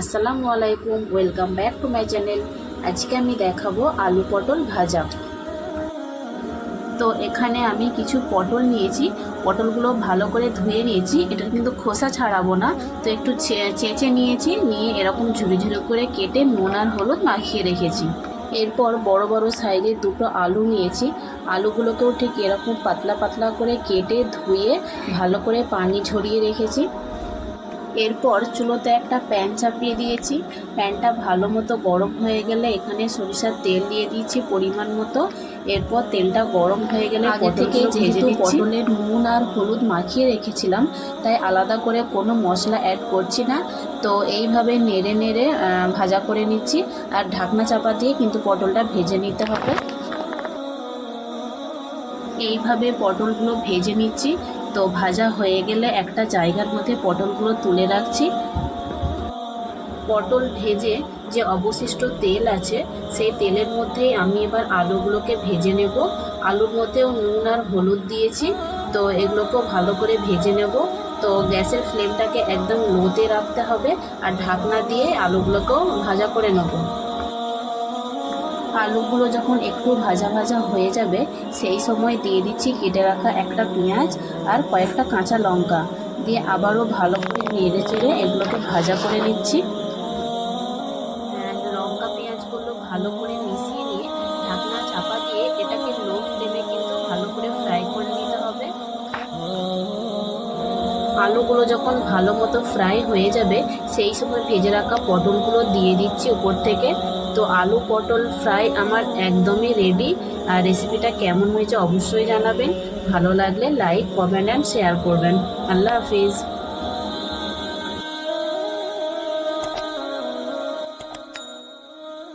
আসসালামু আলাইকুম welcome back to my channel আজকে আমি দেখাবো আলু পটল ভাজা। তো এখানে আমি কিছু পটল নিয়েছি, পটলগুলো ভালো করে ধুয়ে নিয়েছি। এটা কিন্তু খোসা ছাড়াবো না, তো একটু চেঁচে নিয়েছি, নিয়ে এরকম ঝুড়ি ঝুড়ি করে কেটে নুন আর হলুদ মাখিয়ে রেখেছি। এরপর বড় বড় সাইজে দুটো আলু নিয়েছি। আলুগুলোকেও ঠিক এরকম পাতলা পাতলা করে কেটে ধুয়ে ভালো করে পানি ঝরিয়ে রেখেছি। এরপর চুলোতে একটা প্যান চাপিয়ে দিয়েছি। প্যানটা ভালো মতো গরম হয়ে গেলে এখানে সরিষার তেল দিয়ে দিয়েছি পরিমাণ মতো। এরপর তেলটা গরম হয়ে গেলে আগে থেকে যেহেতু পটলের নুন আর হলুদ মাখিয়ে রেখেছিলাম তাই আলাদা করে কোনো মশলা অ্যাড করছি না। তো এইভাবে নেড়ে নেড়ে ভাজা করে নিচ্ছি। আর ঢাকনা চাপা দিয়ে কিন্তু পটলটা ভেজে নিতে হবে। এইভাবে পটলগুলো ভেজে নিচ্ছি। তো ভাজা হয়ে গেলে একটা জায়গার মধ্যে পটলগুলো তুলে রাখছি। পটল ভেজে যে অবশিষ্ট তেল আছে, সেই তেলের মধ্যেই আমি এবার আলুগুলোকে ভেজে নেব। আলুর মধ্যেও নুন আর হলুদ দিয়েছি, তো এগুলোকেও ভালো করে ভেজে নেব। তো গ্যাসের ফ্লেমটাকে একদম লোতে রাখতে হবে আর ঢাকনা দিয়ে আলুগুলোকেও ভাজা করে নেব। আলুগুলো যখন একটু ভাজা ভাজা হয়ে যাবে, সেই সময় দিয়ে দিচ্ছি কেটে রাখা একটা পেঁয়াজ আর কয়েকটা কাঁচা লঙ্কা। দিয়ে আবারও ভালো করে নেড়ে চেড়ে এগুলোকে ভাজা করে নিচ্ছি। And লঙ্কা, পেঁয়াজগুলো ভালো করে মিশিয়ে আলুগুলো যখন ভালো মতো ফ্রাই হয়ে যাবে, সেই সময় ভেজে রাখা পটলগুলো দিয়ে দিচ্ছি উপর থেকে। তো আলু পটল ফ্রাই আমার একদমই রেডি আর রেসিপিটা কেমন হয়েছে অবশ্যই জানাবেন। ভালো লাগলে লাইক কমেন্ট অ্যান্ড শেয়ার করবেন। আল্লাহ হাফিজ।